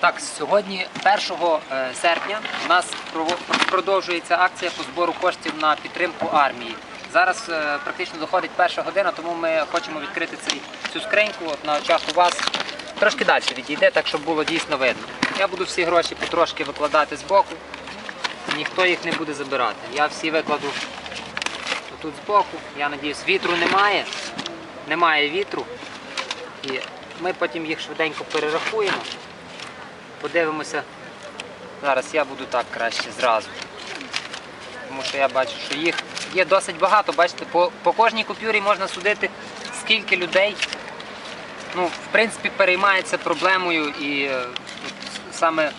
Так, сьогодні, 1 е, серпня, у нас продовжується акція по збору коштів на підтримку армії. Зараз е, практично доходить перша година, тому ми хочемо відкрити цю скриньку от на очах у вас. Трошки далі відійде, так щоб було дійсно видно. Я буду всі гроші потрошки викладати з боку, ніхто їх не буде забирати. Я всі викладу тут збоку. Я надіюсь, вітру немає. Немає вітру. І ми потім їх швиденько перерахуємо. Подивимося. Зараз я буду так краще зразу. Тому що я бачу, що їх є досить багато. Бачите, по, по кожній купюрі можна судити, скільки людей ну, в принципі, переймається проблемою і е, саме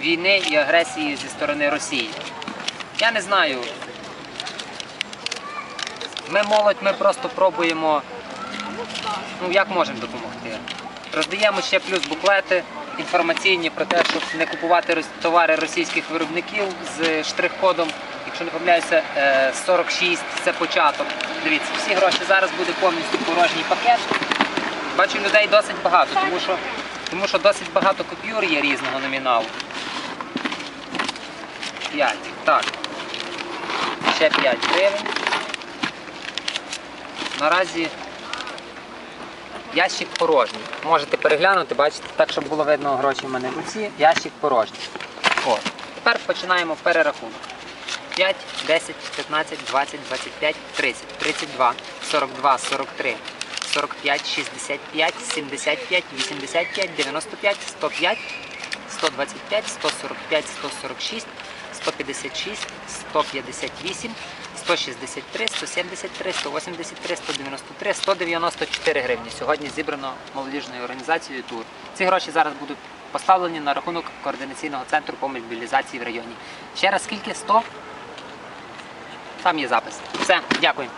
війни і агресії зі сторони Росії. Я не знаю. Ми молодь, ми просто пробуємо, ну як можемо допомогти. Роздаємо ще плюс буклети інформаційні про те, щоб не купувати товари російських виробників з штрих-кодом. Якщо не помиляюся, е, 46 це початок. Дивіться, всі гроші зараз буде повністю порожній пакет. Бачу людей досить багато, тому що, тому що досить багато купюр є різного номіналу. 5. Так. Ще 5 гривень. Наразі ящик порожній. Можете переглянути, бачите, так, щоб було видно гроші в мене в руці. Ящик порожній. О. Тепер починаємо перерахунок. 5, 10, 15, 20, 25, 30, 32, 42, 43, 45, 65, 75, 85, 95, 105, 125, 145, 146, 156, 158, 163, 173, 183, 193, 194 гривні. Сьогодні зібрано молодіжною організацією тур. Ці гроші зараз будуть поставлені на рахунок координаційного центру по мобілізації в районі. Ще раз скільки? 100? Там є запис. Все, дякую.